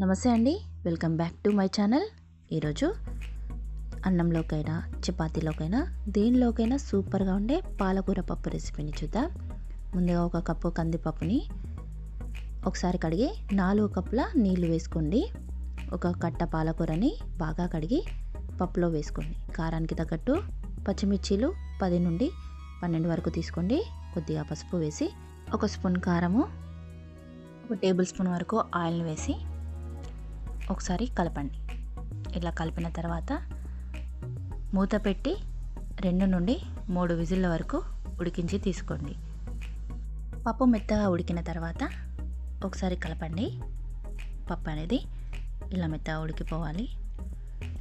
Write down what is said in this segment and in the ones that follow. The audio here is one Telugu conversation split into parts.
నమస్తే అండి. Welcome back to my channel. ఈరోజు అన్నంలోకైనా చపాతీలోకైనా దేనిలోకైనా సూపర్గా ఉండే పాలకూర పప్పు రెసిపీని చూద్దాం. ముందుగా ఒక కప్పు కందిపప్పుని ఒకసారి కడిగి నాలుగు కప్పుల నీళ్ళు వేసుకోండి. ఒక కట్ట పాలకూరని బాగా కడిగి పప్పులో వేసుకోండి. కారానికి తగ్గట్టు పచ్చిమిర్చీలు పది నుండి పన్నెండు వరకు తీసుకోండి. కొద్దిగా పసుపు వేసి ఒక స్పూన్ కారము ఒక టేబుల్ స్పూన్ వరకు ఆయిల్ని వేసి ఒకసారి కలపండి. ఇలా కలిపిన తర్వాత మూత పెట్టి రెండు నుండి మూడు విజిల్ల వరకు ఉడికించి తీసుకోండి. పప్పు మెత్తగా ఉడికిన తర్వాత ఒకసారి కలపండి. పప్పు అనేది ఇలా మెత్తగా ఉడికిపోవాలి.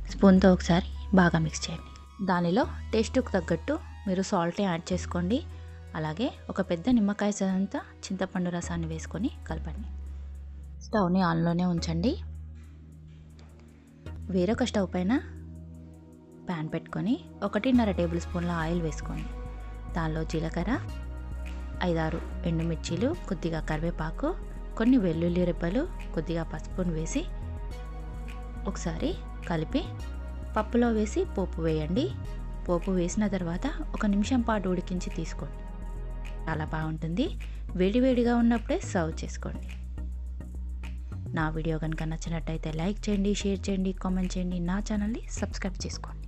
స్పూన్తో ఒకసారి బాగా మిక్స్ చేయండి. దానిలో టేస్ట్కు తగ్గట్టు మీరు సాల్ట్ యాడ్ చేసుకోండి. అలాగే ఒక పెద్ద నిమ్మకాయ సహంతా చింతపండు రసాన్ని వేసుకొని కలపండి. స్టవ్ని ఆన్లోనే ఉంచండి. వేరొక స్టవ్ పైన ప్యాన్ పెట్టుకొని ఒకటిన్నర టేబుల్ స్పూన్ల ఆయిల్ వేసుకోండి. దానిలో జీలకర్ర ఐదారు ఎండుమిర్చీలు కొద్దిగా కరివేపాకు కొన్ని వెల్లుల్లి రెబ్బలు కొద్దిగా పసుపును వేసి ఒకసారి కలిపి పప్పులో వేసి పోపు వేయండి. పోపు వేసిన తర్వాత ఒక నిమిషం పాటు ఉడికించి తీసుకోండి. చాలా బాగుంటుంది. వేడివేడిగా ఉన్నప్పుడే సర్వ్ చేసుకోండి. నా వీడియో కనుక నచ్చినట్టయితే లైక్ చేయండి షేర్ చేయండి కామెంట్ చేయండి. నా ఛానల్ని సబ్స్క్రైబ్ చేసుకోండి.